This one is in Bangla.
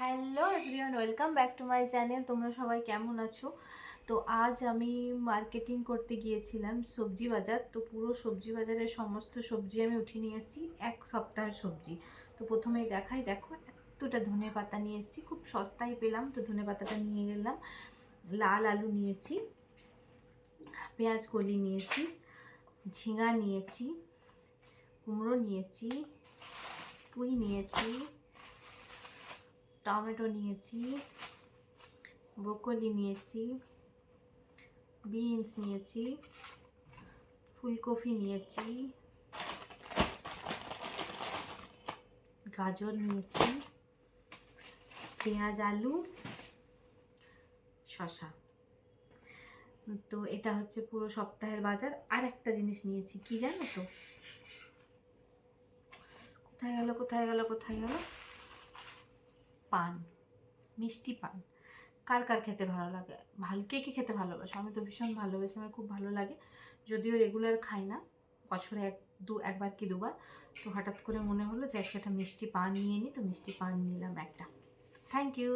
Hello everyone welcome back to my channel তোমরা সবাই কেমন আছো? তো আজ আমি মার্কেটিং করতে গিয়েছিলাম সবজি বাজার। তো পুরো সবজি বাজারের সমস্ত সবজি আমি উঠিয়ে নিয়ে এসেছি, এক সপ্তাহের সবজি। তো প্রথমে দেখাই, দেখো, এতটা ধনে পাতা নিয়ে এসেছি। খুব সস্তায় পেলাম, তো ধনে পাতাটা নিয়ে গেলাম। লাল আলু নিয়েছি, পেঁয়াজ কলি নিয়েছি, ঝিঙা নিয়েছি, কুমড়ো নিয়েছি, পুঁই নিয়েছি টমেটো নিয়েছি, ব্রোকলি নিয়েছি, বিনস নিয়েছি, ফুলকপি নিয়েছি, গাজর নিয়েছি, পেঁয়াজ, আলু শশা তো এটা হচ্ছে পুরো সপ্তাহের বাজার। আর একটা জিনিস নিয়েছি, কি জানো তো? কোথায় গেল কোথায় গেল কোথায় গেল? পান, মিষ্টি পান। কার কার খেতে ভালো লাগে? ভালো কে কে খেতে ভালোবাসো? আমি তো ভীষণ ভালোবাসি, আমার খুব ভালো লাগে। যদিও রেগুলার খাই না, বছরে এক, দু, একবার কি দুবার। তো হঠাৎ করে মনে হলো যে একটা মিষ্টি পান নিয়ে নিই তো মিষ্টি পান নিলাম একটা। Thank you